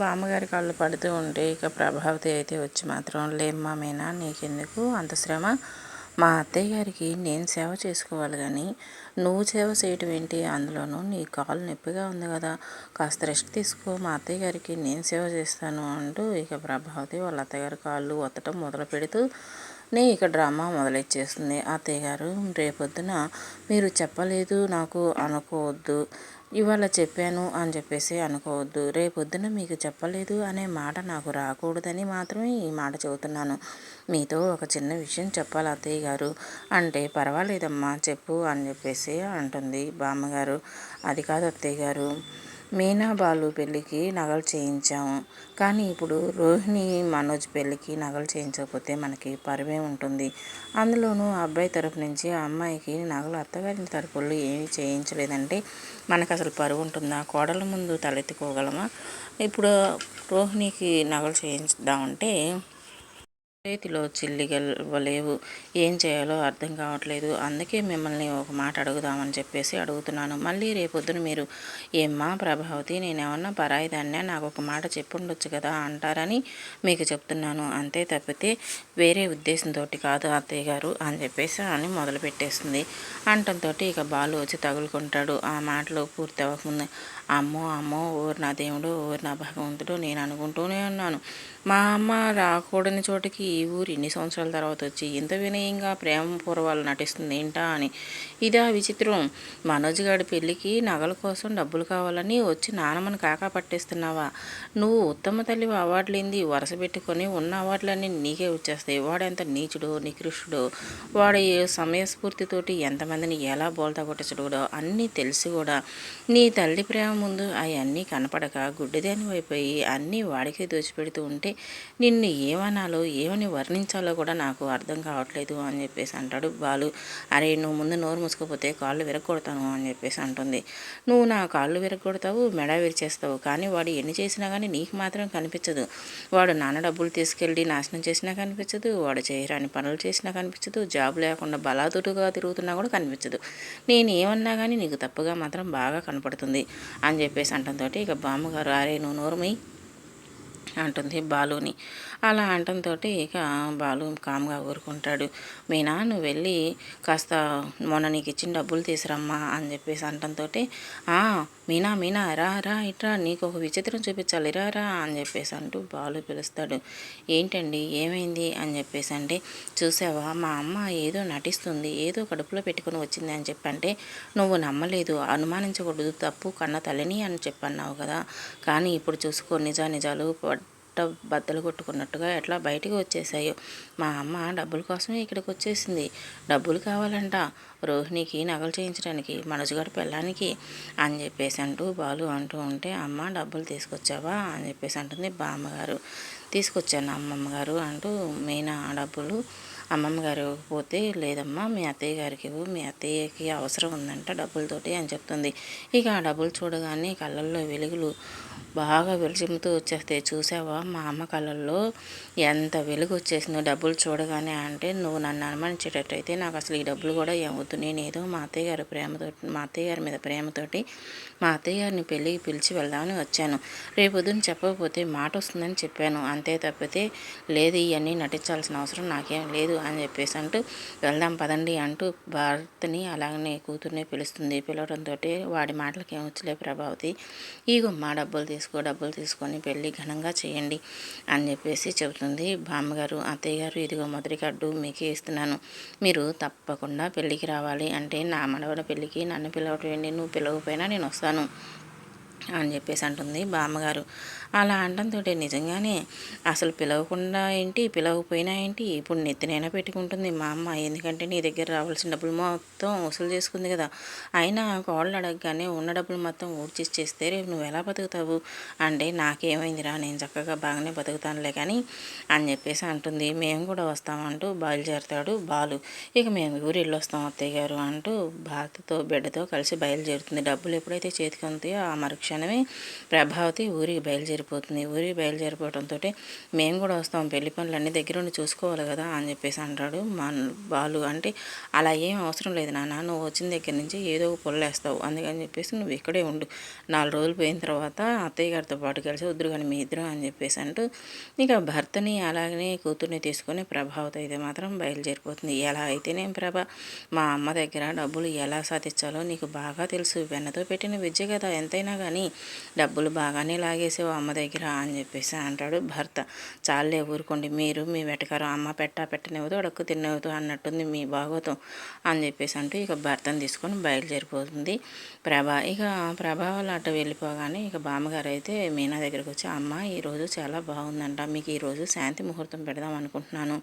బామ్మగారి కళ్ళు పడుతూ ఉంటే ఇక ప్రభావతి అయితే వచ్చి మాత్రం లేమ్మా మీనా నీకెందుకు అంత శ్రమ? మా అత్తయ్య గారికి నేను సేవ చేసుకోవాలి కానీ నువ్వు సేవ చేయటం ఏంటి? అందులోనూ నీ కాలు నొప్పిగా ఉంది కదా. కాస్త రెస్ట్ తీసుకో మా అత్తయ్య గారికి నేను సేవ చేస్తాను అంటూ ఇక ప్రభావతి వాళ్ళ అత్తగారి కాళ్ళు ఒత్తటం మొదలు పెడుతూ నే ఇక డ్రామా మొదలెచ్చేస్తుంది. అత్తయ్య గారు రేపొద్దున మీరు చెప్పలేదు నాకు అనుకోవద్దు. ఇవాళ చెప్పాను అని చెప్పేసి అనుకోవద్దు. రేపొద్దున మీకు చెప్పలేదు అనే మాట నాకు రాకూడదని మాత్రమే ఈ మాట చెబుతున్నాను. మీతో ఒక చిన్న విషయం చెప్పాలి అత్తయ్య గారు. అంటే పర్వాలేదమ్మా చెప్పు అని చెప్పేసి అంటుంది బామ్మగారు. అది కాదు అత్తయ్య గారు. మీనా బాలు పెళ్ళికి నగలు చేయించాము కానీ ఇప్పుడు రోహిణి మనోజ్ పెళ్ళికి నగలు చేయించకపోతే మనకి పరువే ఉంటుంది. అందులోనూ అబ్బాయి తరపు నుంచి ఆ అమ్మాయికి నగలు అత్తగారి తరపులు ఏమీ చేయించలేదంటే మనకు అసలు పరువు ఉంటుందా? కోడల ముందు తలెత్తుకోగలమా? ఇప్పుడు రోహిణికి నగలు చేయించుదామంటే చేతిలో చిల్లిగలవలేవు ఏం చేయాలో అర్థం కావట్లేదు. అందుకే మిమ్మల్ని ఒక మాట అడుగుదామని చెప్పేసి అడుగుతున్నాను. మళ్ళీ రేపొద్దున మీరు ఏమ్మా ప్రభావతి నేనేమన్నా పరాయిదాన్నే నాకు ఒక మాట చెప్పుండొచ్చు కదా అంటారని మీకు చెప్తున్నాను. అంతే తప్పితే వేరే ఉద్దేశంతో కాదు అత్తయ్య గారు అని చెప్పేసి అని మొదలు పెట్టేస్తుంది అంటంతో ఇక బాలు వచ్చి తగులుకుంటాడు. ఆ మాటలు పూర్తి అవ్వకముందు అమ్మో అమ్మో ఊరు నా దేవుడు ఓరు నా భగవంతుడు నేను అనుకుంటూనే ఉన్నాను. మా అమ్మ రాకూడని చోటికి ఈ ఊరు ఇన్ని సంవత్సరాల తర్వాత వచ్చి ఇంత వినయంగా ప్రేమ పూర్వాలు నటిస్తుంది ఏంటా అని. ఇదా విచిత్రం. మనోజ్ గారి పెళ్ళికి నగల కోసం డబ్బులు కావాలని వచ్చి నానమ్మని కాకా పట్టేస్తున్నావా? నువ్వు ఉత్తమ తల్లి అవార్డులేంది వరుస పెట్టుకొని ఉన్న అవార్డులన్నీ నీకే వచ్చేస్తాయి. వాడెంత నీచుడు నికృష్టుడు వాడు సమయస్ఫూర్తితోటి ఎంతమందిని ఎలా బోల్తా కొట్టచడుగుడో అన్నీ తెలిసి కూడా నీ తల్లి ప్రేమ ముందు అవన్నీ కనపడక గుడ్డిదాని అయిపోయి అన్నీ వాడికే దోచిపెడుతూ ఉంటే నిన్ను ఏమనాలో ఏమని వర్ణించాలో కూడా నాకు అర్థం కావట్లేదు అని చెప్పేసి అంటాడు బాలు. అరే నువ్వు ముందు నోరు మూసుకుపోతే కాళ్ళు విరగొడతాను అని చెప్పేసి అంటుంది. నువ్వు నా కాళ్ళు విరగొడతావు మెడ విరిచేస్తావు. కానీ వాడు ఎన్ని చేసినా కానీ నీకు మాత్రం కనిపించదు. వాడు నాన్న డబ్బులు తీసుకెళ్ళి నాశనం చేసినా కనిపించదు వాడు చేయరాని పనులు చేసినా కనిపించదు జాబ్ లేకుండా బలాదుటుగా తిరుగుతున్నా కూడా కనిపించదు. నేను ఏమన్నా కానీ నీకు తప్పుగా మాత్రం బాగా కనపడుతుంది. అని చెప్పేసి అంటంతో ఇక బామ్మగారు అరే నువ్వు నోరుమై అంటుంది బాలుని. అలా అంటంతో ఇక బాలు కామ్గా ఊరుకుంటాడు. మీనా నువ్వు వెళ్ళి కాస్త మొన్న నీకు ఇచ్చిన డబ్బులు తీసురమ్మా అని చెప్పేసి అంటంతో మీనా మీనా రా రా ఇట్రా నీకు ఒక విచిత్రం చూపించాలి రా రా అని చెప్పేసి అంటూ బాలు పిలుస్తాడు. ఏంటండి ఏమైంది? అని చెప్పేసి అంటే చూసావా మా అమ్మ ఏదో నటిస్తుంది ఏదో కడుపులో పెట్టుకుని వచ్చింది అని చెప్పంటే నువ్వు నమ్మలేదు అనుమానించకూడదు తప్పు కన్న తల్లిని అని చెప్పన్నావు కదా. కానీ ఇప్పుడు చూసుకో నిజా నిజాలు బట్ట బద్దలు కొట్టుకున్నట్టుగా ఎట్లా బయటికి వచ్చేసాయో మా అమ్మ డబ్బుల కోసమే ఇక్కడికి వచ్చేసింది. డబ్బులు కావాలంట. రోహిణికి నగలు చేయించడానికి మనసుగడ పెళ్ళానికి అని చెప్పేసి అంటూ బాలు అంటూ ఉంటే అమ్మ డబ్బులు తీసుకొచ్చావా? అని చెప్పేసి అంటుంది బామ్మగారు. తీసుకొచ్చాను అమ్మమ్మ గారు అంటూ మీనా డబ్బులు అమ్మమ్మ గారు పోతే లేదమ్మా మీ అత్తయ్య గారికి మీ అత్తయ్యకి అవసరం ఉందంట డబ్బులతోటి అని చెప్తుంది. ఇక ఆ డబ్బులు చూడగానే కళ్ళల్లో వెలుగులు బాగా విరచిమ్ముతూ వచ్చేస్తే చూసావా? మా అమ్మ కళ్ళల్లో ఎంత వెలుగు వచ్చేసిందో డబ్బులు చూడగానే అంటే నువ్వు నన్ను అనుమానించేటట్టయితే నాకు అసలు ఈ డబ్బులు కూడా ఏమవుతుంది నేను ఏదో మా అత్తయ్య గారి ప్రేమతో మా అత్తయ్య గారి మీద ప్రేమతోటి మా అత్తయ్య గారిని పెళ్ళికి పిలిచి వెళ్దామని వచ్చాను. రేపొద్దున చెప్పకపోతే మాట వస్తుందని చెప్పాను. అంతే తప్పితే లేదు ఇవన్నీ నటించాల్సిన అవసరం నాకేం లేదు అని చెప్పేసి అంటూ వెళ్దాం పదండి అంటూ భారత్ని అలాగనే కూతుర్ని పిలుస్తుంది. పిలవడంతో వాడి మాటలకి ఏమొచ్చలే ప్రభావతి. ఈగో మా డబ్బులు తీసుకు. తీసుకో డబ్బులు తీసుకొని పెళ్ళి ఘనంగా చేయండి అని చెప్పేసి చెబుతుంది బామ్మగారు. అత్తయ్య గారు ఇదిగో మొదటి కడ్డు మీకే ఇస్తున్నాను. మీరు తప్పకుండా పెళ్ళికి రావాలి అంటే నా మనవడ పెళ్ళికి నన్ను పిలవటం నువ్వు పిలవకపోయినా నేను వస్తాను అని చెప్పేసి అంటుంది బామ్మగారు. అలా అనడంతో నిజంగానే. అసలు పిలవకుండా ఏంటి పిలవకపోయినా ఏంటి ఇప్పుడు నెత్తినైనా పెట్టుకుంటుంది. మా అమ్మ ఎందుకంటే నీ దగ్గర రావాల్సిన డబ్బులు మొత్తం వసూలు చేసుకుంది కదా. అయినా కోళ్ళు అడగగానే ఉన్న డబ్బులు మొత్తం ఊడ్చేసి చేస్తే రేపు నువ్వు ఎలా బతుకుతావు? అంటే నాకేమైందిరా నేను చక్కగా బాగానే బతుకుతానులే కానీ అని చెప్పేసి అంటుంది. మేము కూడా వస్తామంటూ బయలుదేరుతాడు బాలు. ఇక మేము ఊరు వెళ్ళి వస్తాం అత్తయ్య గారు అంటూ భారతతో బిడ్డతో కలిసి బయలుదేరుతుంది. డబ్బులు ఎప్పుడైతే చేతికి ఉంతాయో ఆ మరుక్షణమే ప్రభావతి ఊరికి బయలుదేరిపోతుంది. ఊరికి బయలుదేరిపోవడంతో మేము కూడా వస్తాం. పెళ్ళి పనులు అన్ని దగ్గర ఉండి చూసుకోవాలి కదా అని చెప్పేసి అంటాడు మా బాలు. అంటే అలా ఏం అవసరం లేదు నాన్న. నువ్వు వచ్చిన దగ్గర నుంచి ఏదో ఒక పొల్లేస్తావు అందుకని చెప్పేసి నువ్వు ఇక్కడే ఉండు. నాలుగు రోజులు పోయిన తర్వాత అత్తయ్య గారితో పాటు కలిసి వద్దురు కానీ మీ ఇద్దరు అని చెప్పేసి అంటూ ఇక భర్తని అలాగనే కూతుర్ని తీసుకొని ప్రభావత అయితే మాత్రం బయలుదేరిపోతుంది. ఎలా అయితేనేం ప్రభ మా అమ్మ దగ్గర డబ్బులు ఎలా సాధించాలో నీకు బాగా తెలుసు. వెన్నతో పెట్టిన విద్య కదా ఎంతైనా కానీ డబ్బులు బాగానే లాగేసావు అమ్మ. అమ్మ దగ్గర అని చెప్పేసి అంటాడు. భర్త చాలే ఊరుకోండి మీరు మీ వెటకారం అమ్మ పెట్టా పెట్టనివ్వదు అడక్కు తినవద్దు అన్నట్టుంది మీ భాగవతం అని చెప్పేసి అంటూ ఇక భర్తను తీసుకొని బయలుదేరిపోతుంది ప్రభా. ఇక ప్రభా వాళ్ళు అటు వెళ్ళిపోగానే ఇక బామ్మగారు అయితే మీనా దగ్గరకు వచ్చి అమ్మ ఈరోజు చాలా బాగుందంట మీకు ఈరోజు శాంతి ముహూర్తం పెడదాం అనుకుంటున్నాను.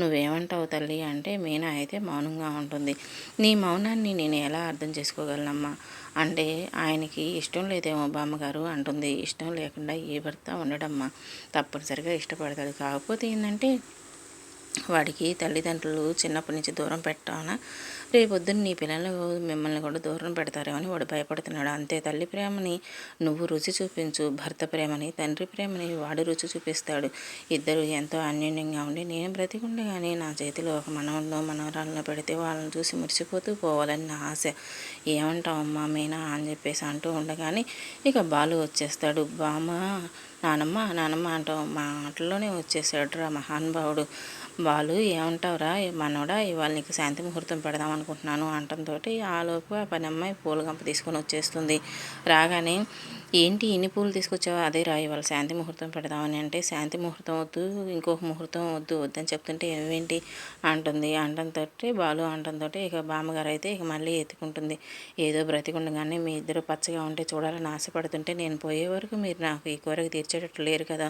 నువ్వేమంటావు తల్లి? అంటే మీనా అయితే మౌనంగా ఉంటుంది. నీ మౌనాన్ని నేను ఎలా అర్థం చేసుకోగలనమ్మా? అంటే ఆయనకి ఇష్టం లేదేమో బామ్మగారు అంటుంది. ఇష్టం లేకుండా ఏ భర్త ఉండడమ్మా. తప్పనిసరిగా ఇష్టపడతాడు. కాకపోతే ఏంటంటే వాడికి తల్లిదండ్రులు చిన్నప్పటి నుంచి దూరం పెట్టాన రేపొద్దున నీ పిల్లలు మిమ్మల్ని కూడా దూరం పెడతారేమని అని వాడు భయపడుతున్నాడు. అంతే తల్లి ప్రేమని నువ్వు రుచి చూపించు. భర్త ప్రేమని తండ్రి ప్రేమని వాడు రుచి చూపిస్తాడు. ఇద్దరు ఎంతో అన్యోన్యంగా ఉండి నేను బ్రతికుండగానే నా చేతిలో ఒక మనవల్లో మనవరాలను పెడితే వాళ్ళని చూసి మురిసిపోతూ పోవాలని నా ఆశ. ఏమంటావమ్మా మీనా అని చెప్పేసి అంటూ ఉండగానే ఇక బాలు వచ్చేస్తాడు. బామ్మ నానమ్మ నానమ్మ అంటావు. మా మాటల్లోనే వచ్చేసాడు రా మహానుభావుడు. వాళ్ళు ఏమంటావురా? మనోడా ఇవాళ నీకు శాంతి ముహూర్తం పెడదాం అనుకుంటున్నాను అంటంతో ఆలోపు ఆ పని అమ్మాయి పూల గంప తీసుకొని వచ్చేస్తుంది. రాగానే ఏంటి ఇన్ని పూలు తీసుకొచ్చావు? అదే రాయవాళ్ళు శాంతి ముహూర్తం పెడదామని అంటే శాంతి ముహూర్తం వద్దు ఇంకొక ముహూర్తం వద్దు వద్దని చెప్తుంటే ఏమేంటి? అంటుంది. అంటంతో బాలు అంటంతో ఇక బామ్మగారు అయితే ఇక మళ్ళీ ఎత్తుకుంటుంది. ఏదో బ్రతికుండగానే మీ ఇద్దరు పచ్చగా ఉంటే చూడాలని ఆశపడుతుంటే నేను పోయే వరకు మీరు నాకు ఈ కోరిక తీర్చేటట్టు లేరు కదా.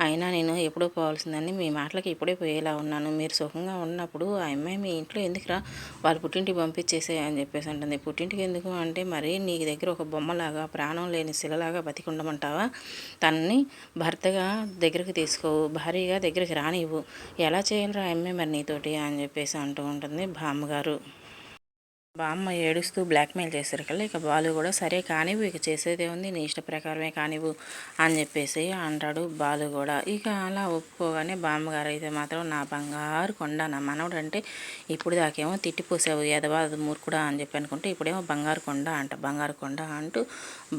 అయినా నేను ఎప్పుడూ పోవాల్సిందని మీ మాటలకి ఇప్పుడే పోయేలా ఉన్నాను. మీరు సుఖంగా ఉన్నప్పుడు ఆ అమ్మాయి మీ ఇంట్లో ఎందుకురా వాళ్ళు పుట్టింటికి పంపించేసే అని చెప్పేసి అంటుంది. పుట్టింటికి ఎందుకు? అంటే మరి నీ దగ్గర ఒక బొమ్మలాగా ప్రాణం లేని శిలలాగా బతికుండమంటావా తనని భర్తగా దగ్గరికి తీసుకోవు భారీగా దగ్గరికి రానివ్వు. ఎలా చేయాలరా అమ్మే మరి నీతోటి అని చెప్పేసి అంటూ ఉంటుంది బామ్మగారు బామ్మ ఏడుస్తూ బ్లాక్మెయిల్ చేశారు కదా ఇక బాలు కూడా సరే కానివ్వు ఇక చేసేదే ఉంది నీ ఇష్ట ప్రకారమే కానివ్వు అని చెప్పేసి అంటాడు బాలు కూడా. ఇక అలా ఒప్పుకోగానే బామ్మగారు అయితే మాత్రం నా బంగారు కొండ నా మనవడు అంటే ఇప్పుడు దాకేమో తిట్టిపోసావు ఎదవా మూర్ఖుడా అని చెప్పి అనుకుంటే ఇప్పుడేమో బంగారు కొండ అంట బంగారు కొండ అంటూ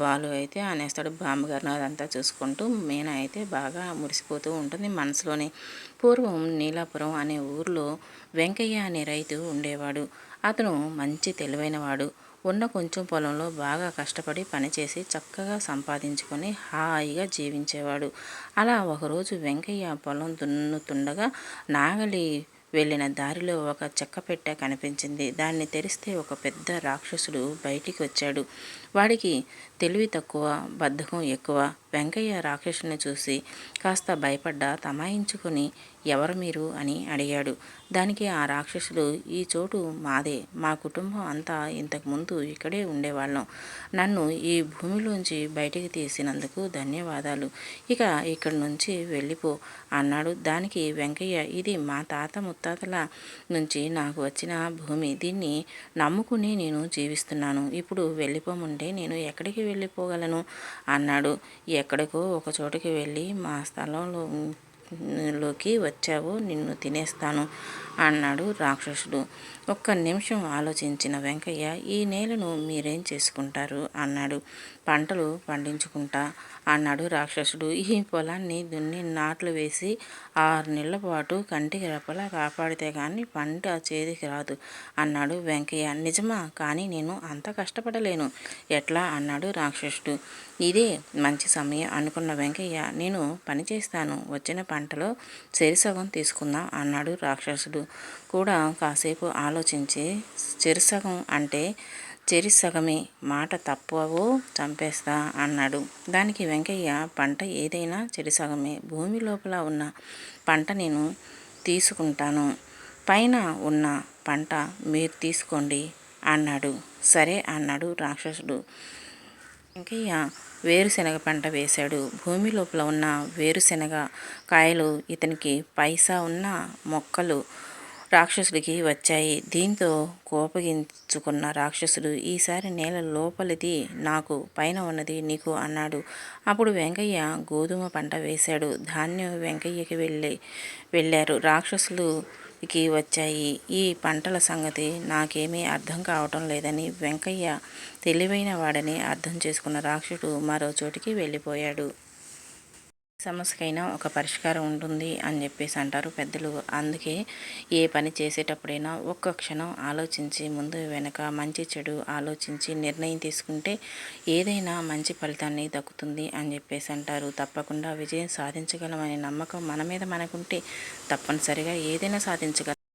బాలు అయితే అనేస్తాడు బామ్మగారిని. అదంతా చూసుకుంటూ మేన అయితే బాగా మురిసిపోతూ ఉంటుంది మనసులోనే పూర్వం నీలాపురం అనే ఊర్లో వెంకయ్య అనే రైతు ఉండేవాడు. అతను మంచి తెలివైనవాడు. ఉన్న కొంచెం పొలంలో బాగా కష్టపడి పనిచేసి చక్కగా సంపాదించుకొని హాయిగా జీవించేవాడు. అలా ఒకరోజు వెంకయ్య పొలం దున్నుతుండగా నాగలి వెళ్ళిన దారిలో ఒక చెక్క పెట్టె కనిపించింది. దాన్ని తెరిస్తే ఒక పెద్ద రాక్షసుడు బయటికి వచ్చాడు. వాడికి తెలివి తక్కువ బద్ధకం ఎక్కువ. వెంకయ్య రాక్షసుని చూసి కాస్త భయపడ్డా తమాయించుకొని ఎవరు మీరు? అని అడిగాడు. దానికి ఆ రాక్షసుడు ఈ చోటు మాదే. మా కుటుంబం అంతా ఇంతకుముందు ఇక్కడే ఉండేవాళ్ళం. నన్ను ఈ భూమిలోంచి బయటికి తీసినందుకు ధన్యవాదాలు. ఇక ఇక్కడి నుంచి వెళ్ళిపో అన్నాడు. దానికి వెంకయ్య ఇది మా తాత ముత్తాతల నుంచి నాకు వచ్చిన భూమి. దీన్ని నమ్ముకుని నేను జీవిస్తున్నాను. ఇప్పుడు వెళ్ళిపోముంటే నేను ఎక్కడికి వెళ్ళిపోగలను? అన్నాడు. ఎక్కడికో ఒక చోటుకి వెళ్ళి మా స్థలంలో లోకి వచ్చావు నిన్ను తినేస్తాను అన్నాడు రాక్షసుడు. ఒక్క నిమిషం ఆలోచించిన వెంకయ్య ఈ నేలను మీరేం చేసుకుంటారు? అన్నాడు. పంటలు పండించుకుంటా అన్నాడు రాక్షసుడు. ఈ పొలాన్ని దున్ని నాట్లు వేసి ఆరు నెలల పాటు కంటికి రెప్పలా కాపాడితే కానీ పంట చేతికి రాదు అన్నాడు వెంకయ్య. నిజమా? కానీ నేను అంత కష్టపడలేను. ఎట్లా? అన్నాడు రాక్షసుడు. ఇదే మంచి సమయం అనుకున్న వెంకయ్య నేను పని చేస్తాను వచ్చిన పంటలో చెరిసగం తీసుకుందాం అన్నాడు రాక్షసుడు. కూడా కాసేపు ఆలోచించి చెరిసగం అంటే చెరిసగమే మాట తప్పవో చంపేస్తా అన్నాడు. దానికి వెంకయ్య పంట ఏదైనా చెరిసగమే భూమి లోపల ఉన్న పంట నేను తీసుకుంటాను పైన ఉన్న పంట మీరు తీసుకోండి అన్నాడు. సరే అన్నాడు రాక్షసుడు. వెంకయ్య వేరుశనగ పంట వేశాడు. భూమి లోపల ఉన్న వేరుశనగ కాయలు ఇతనికి పైసా ఉన్న మొక్కలు రాక్షసుడికి వచ్చాయి. దీంతో కోపగించుకున్న రాక్షసుడు ఈసారి నేల లోపలిది నాకు పైన ఉన్నది నీకు అన్నాడు. అప్పుడు వెంకయ్య గోధుమ పంట వేశాడు. ధాన్యం వెంకయ్యకి వెళ్ళి వెళ్ళారు. రాక్షసులు కి వచ్చాయి. ఈ పంటల సంగతి నాకేమీ అర్థం కావటం లేదని వెంకయ్య తెలివైన వాడని అర్థం చేసుకున్న రాక్షసుడు మరో చోటికి వెళ్ళిపోయాడు. సమస్యకైనా ఒక పరిష్కారం ఉంటుంది అని చెప్పేసి అంటారు పెద్దలు. అందుకే ఏ పని చేసేటప్పుడైనా ఒక్క క్షణం ఆలోచించి ముందు వెనక మంచి చెడు ఆలోచించి నిర్ణయం తీసుకుంటే ఏదైనా మంచి ఫలితాన్ని దక్కుతుంది అని చెప్పేసి అంటారు. తప్పకుండా విజయం సాధించగలమనే నమ్మకం మన మీద మనకుంటే తప్పనిసరిగా ఏదైనా సాధించగలం.